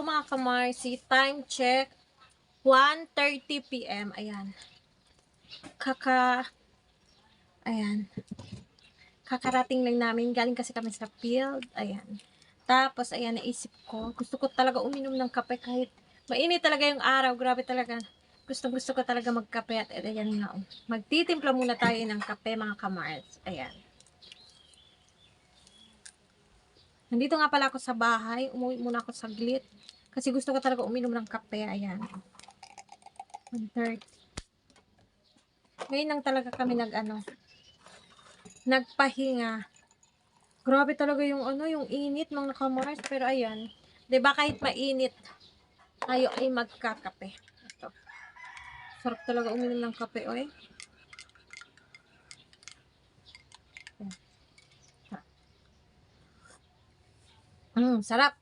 Hello mga kamarsi. Time check. 1.30 p.m. Ayan. Kaka... Ayan. Kakarating lang namin. Galing kasi kami sa field. Ayan. Tapos, ayan, naisip ko. Gusto ko talaga uminom ng kape kahit mainit talaga yung araw. Grabe talaga. Gusto gusto ko talaga magkape. At ayan nga. oh. Magtitimpla muna tayo ng kape mga kamars. Ayan. Nandito nga pala ako sa bahay. Umuwi muna ako saglit. Kasi gusto ko talaga uminom ng kape. Ayan. 1.30. Ngayon lang talaga kami nag ano, nagpahinga. Grabe talaga yung ano, yung init mga kamars. Pero ayan, ba kahit mainit, tayo ay magkakape. Ito. Sarap talaga uminom ng kape, oy. Mm, sarap.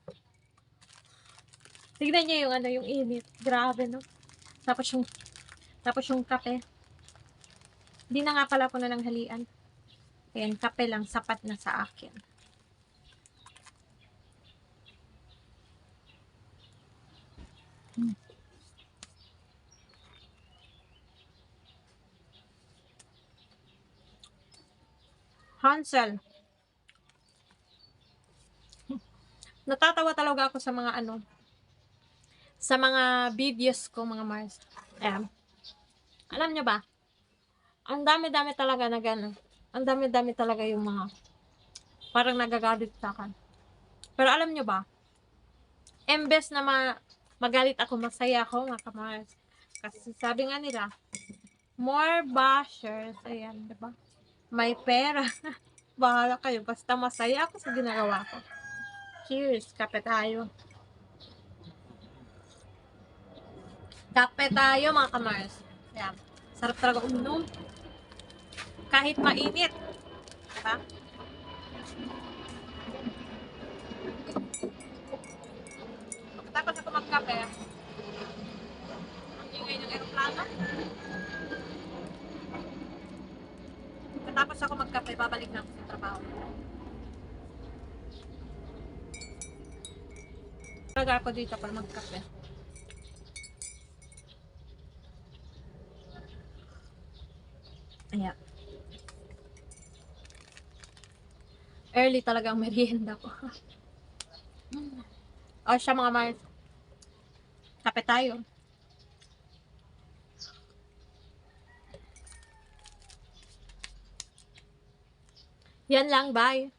Tignan niyo yung ano, yung init. Grabe, no? Tapos yung, tapos yung kape. Hindi na nga pala ako na halian. Ayan, kape lang, sapat na sa akin. Hmm. Hansel. Natatawa talaga ako sa mga ano, sa mga videos ko, mga Mars. Ayan. Alam nyo ba? Ang dami-dami talaga na gano'n. Ang dami-dami talaga yung mga parang nagagalit sa akin. Pero alam nyo ba? Embes na ma magalit ako, masaya ako, mga kamars. Kasi sabi nga nila, more bashers. Ayan, di ba? May pera. Bahala kayo. Basta masaya ako sa ginagawa ko. Cheers. Kape tayo. Kape tayo, mga kamars. Ayan. Sarap talaga uminom. Kahit mainit. Diba? Tapos ako magkape. Ang ingay ng aeroplano. Tapos ako magkape, babalik na ako sa trabaho. Talaga ako dito para magkape. Ayan. Early talaga ang merienda ko. o siya mga Mars. Kape tayo. Yan lang, bye.